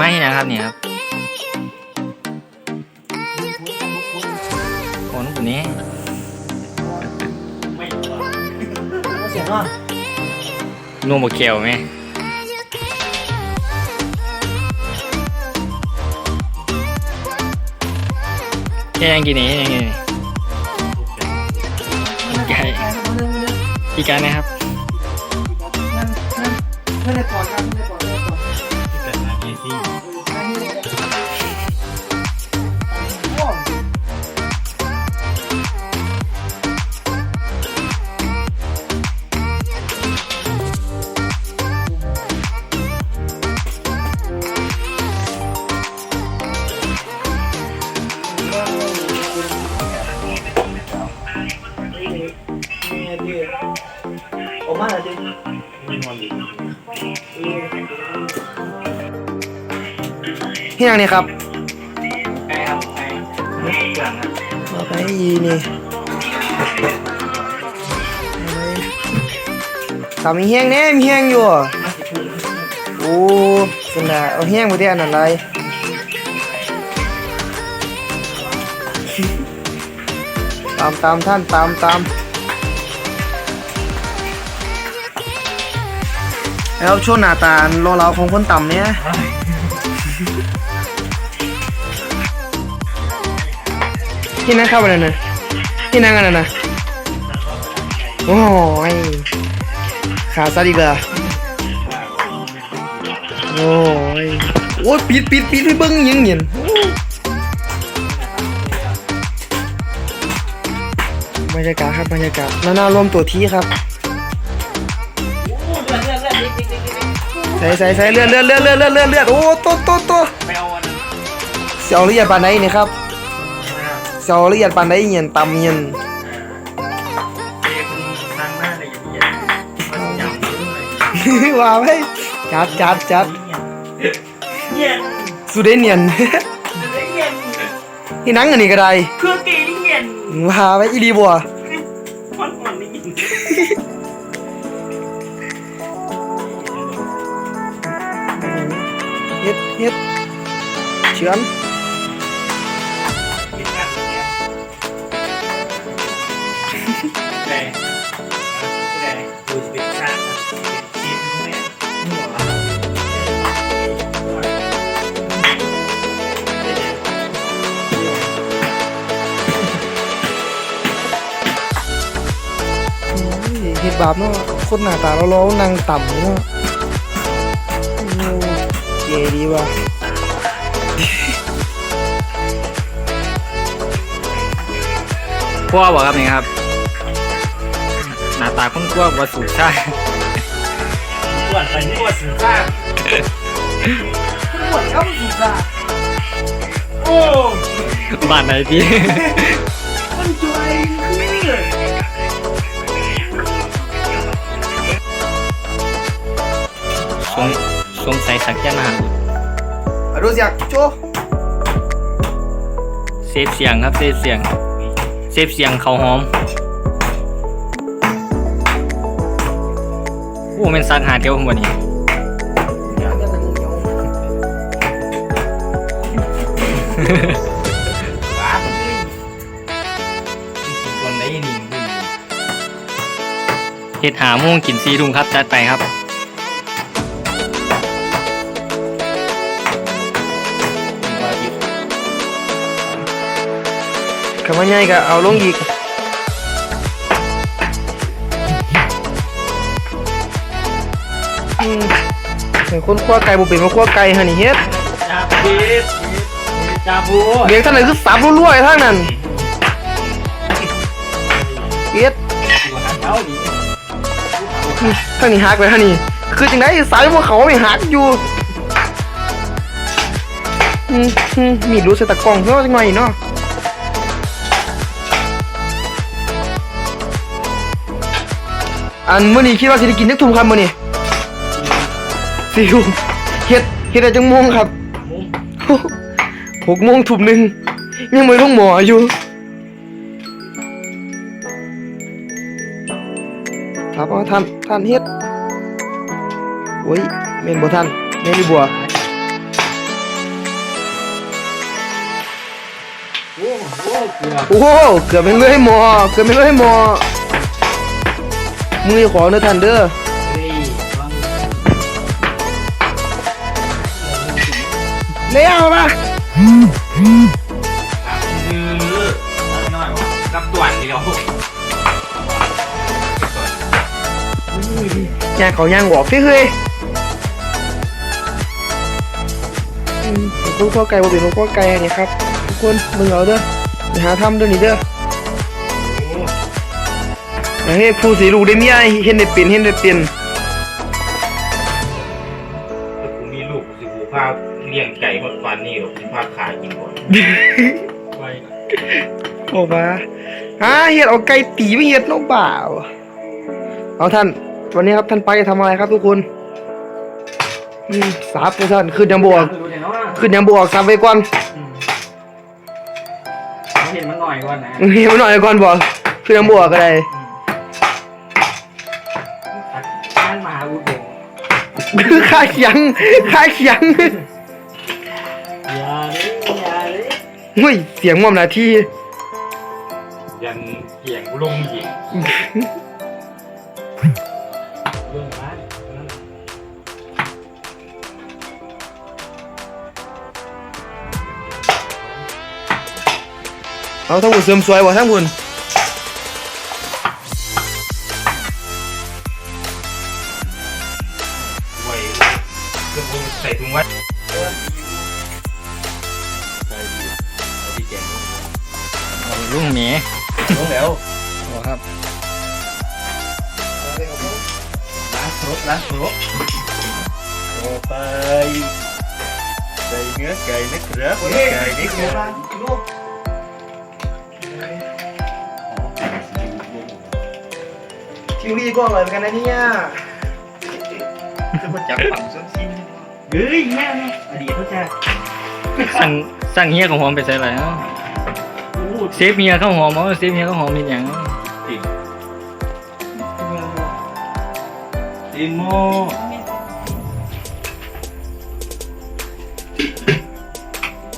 ไม่ให้นะครับเนี่ยครับโอ้นุ่มนี้เสียงอะนุ่มบกเขียวไหมแค่ยังกินนี่ยังกินนี่ไก่อีกการนะครับเพื่อนในก่อนครับเพื่อนเพื่อน ที่นั่งนี่ครับไกลครับไกลไม่เกินนะมาไปยีนี่สามีแห้งแน่มีแห้งอยู่อะโอ้สนะเอาแห้งมาที่อันนั้นไรตามตามท่านตามตามแล้วช่วงหน้าตาโลเราของคนต่ำเนี่ย ที่นั่งเข้าไปนั่นนะที่นั่งกันนั่นนะโอ้ยขาซะดีกว่าโอ้ยโอ้ยปิดปิดปิดให้เบิ้งยิงเงียนบรรยากาศครับบรรยากาศนานาลมตัวที่ครับใส่ใส่ใส่เลือดเลือดเลือดเลือดเลือดเลือดเลือดโอ้โตโตโตไม่เอาวันนั้นเสียวละเอียดปานไหนนี่ครับเสียวละเอียดปานไหนเงียนตำเงียนเจ๊ คุณสร้างหน้าอะไรอย่างเงี้ยมันยำเลยว่าไว้จัดจัดจัดเงี้ยสุดเดเนียนเงี้ยที่นั่งอันนี้ก็ได้เครื่องตีนี่เงี้ยว่าไว้อีดีบัวมันมันนี่ยิงเฮ็ด เฮ็ดบาปเนาะคนหน้าตาเราเรานั่งต่ำเนาะเก๋ดีว่ะพวบอกครับนี่ครับ หน้าตาคุ้นกลัวว่าสูงใช่ปวดไปปวดสุดซ่าปวดครับสุดาโอ้บ้านไหนที่มันจอยคือ งสงสัยสักจะนานอะดูเสียงโชว์เซฟเสียงครับเซฟเสียง เซฟเสียงเขาหอมโอ้เป็นสักหาเดียวผมวันนี้ว้าคนได้ยินเห็ดหาโม่วงกินซีรุงครับ จัดไปครับำว่าใหญ่ก็เอาลงอีกอืมเห็นคนคั่วไก่บ่เป็นมาคั่วไก่ฮะนี่เฮ็ดจาบีจาบูเลี้ยงท่านไหนคือสับรั่วๆไอ้ทางนั้นเฮ็ดเขาดีทางนี้หักไปทางนี้คือจังได๋สายพวกเขาไม่หักอยู่อืมอืมมีรู้ใส่ตะกร้องเนาะจังหน่อยเนาะ อันมื่อนี้คิดว่าสิได้กินจักทุ่มครับมื้อนี้สิวเฮ็ดเฮ็ดอะไรจังโมงครับหกโมงทุ่มหนึ่งยังไม่ต้องหมออยู่ครับเอาท่านท่านเฮ็ดโอ้ยเมนบ่ท่านเมนอีบัวโอ้โหเกือบเป็นเลยหมอเกือบไม่นเลยหมอ มือขอเด้อท่านเด้อเลี้ยวมาครับยื้อหน่วะกับด่วนเดียวย่างเขาย่างบอกสิเฮ้ยอืมลูกพ่อไก่บ่เป็นลูกพ่อไก่อันนี้ครับทุกคนมึงเอาเด้อไปหาทำเด้อนี่เด้อ เฮ้ยผู้สีลูกได้เมียเห็นได้เป็นเห็นได้เป็นถ้ากูมีลูกกูสิกูพาเลี้ยงไก่หมดวันนี้หรอกกูพาขายกินก่อนไว้โอ้มาอ่าเฮ็ดเอาไก่ตีไม่เฮ็ดน้องบ่าวเอาท่าน วันนี้ครับท่านไปจะทำอะไรครับทุกคนอืมสับเลยท่านขึ้นยังบวกดูเดี๋ยวเนาะขึ้นยังบวกสับไปก่อนอืมเห็นมันหน่อยก่อนนะเฮียมาหน่อยก่อนบอกขึ้นยังบวกก็ได้ท่ ค่าเขียงค่าเขียงอย่าเลยอย่าเลยเฮ้ยเสียงม่อมหนาที่ยันเกี่ยงลงหญิงเรื่องบ้านนั่นเอาทั้งหมดเสริมสวยบ่ทั้งหมด เครื่องมือใส่ถุงไว้เอาลุงหมีลงแล้วโอ้ครับล้างครบล้างครบต่อไปใส่เนื้อไก่นะครับเนื้อไก่นี่ครับทีวีก็อร่อยเหมือนกันนะเนี่ยจะมาจับฝั่งส้นสิ้น เฮ้ยแม่เนี่ยอดีตเขาจะสั่งสั่งเฮียของหอมไปใส่อะไรเนาะพูดเซฟเฮียข้าวหอมเอาเซฟเฮียข้าวหอมมีอย่างเนาะติดติโม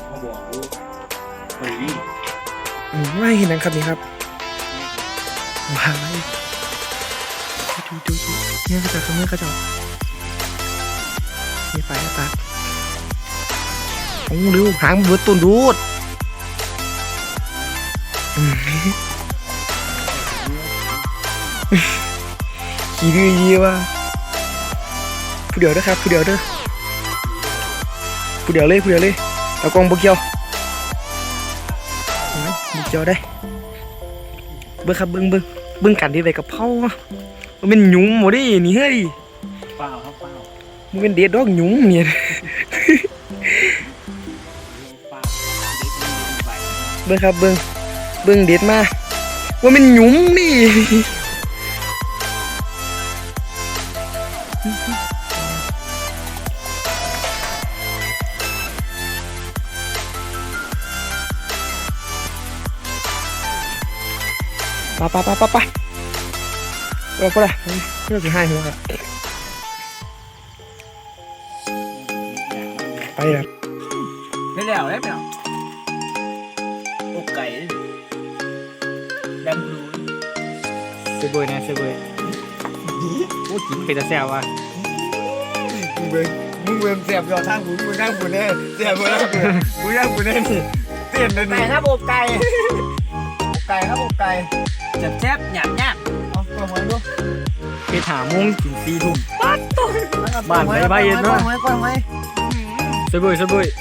เขาบอกลูกเฮ้ยอืมไม่เห็นนะครับนี่ครับว้ายดูดูดูเนี่ยกระจกขมือกระจก มีไฟตาโอ้เร็วหางเบิดต้นดูดขี้ดื้อยี่ว่ะผู้เดียวเด้อครับผู้เดียวเด้อผู้เดียวเลยผู้เดียวเลยตะกองบกเกียวเอบกเกียวได้เบิ่งครับเบิ่งเบิ่งเบิ่งกันที่ไรกับเผาอมันเป็นหยุ่มหมดดินี่เฮ้ยเปล่าครับเปล่า มันเป็นเด็ดดอกหยุ่มเนี่ยเบิ่งครับเบิ่งเบิ่งเด็ดมาว่ามันหยุ่มนี่ไปไปไปไปไปเราก็ได้เพื่อจะให้หัวครับ ไปครับไม่แล้วได้ไหมอะอกไก่ดังรู้เซฟเบยนะเซฟเบยโอ้กินเป็นตะแซวว่ะมึงเบิ่งมึงเบิ่งเสียบยอดทางกูมึงนั่งกูแน่เสียบยอดทางกูมึงนั่งกูแน่นี่เต้นเลยไก่นี่ครับอกไก่อกไก่ครับอกไก่จับแจ๊บหยาบหยาบเอาตัวหอยดูไปถามงกินซีทุ่มบ้านไปบ้านเย็นเนาะ หอยก้อนหอยเซฟเบยเซฟ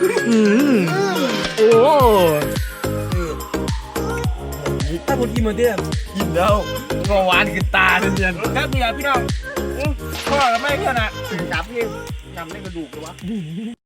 เบยอืมโอ้ถ้าคนกินมาเตี้ยกินแล้วก็หวานขึ้นตาเนียนครับพี่พี่น้องพ่อกับแม่เพื่อนอะจับพี่จำได้กระดูกเลยวะ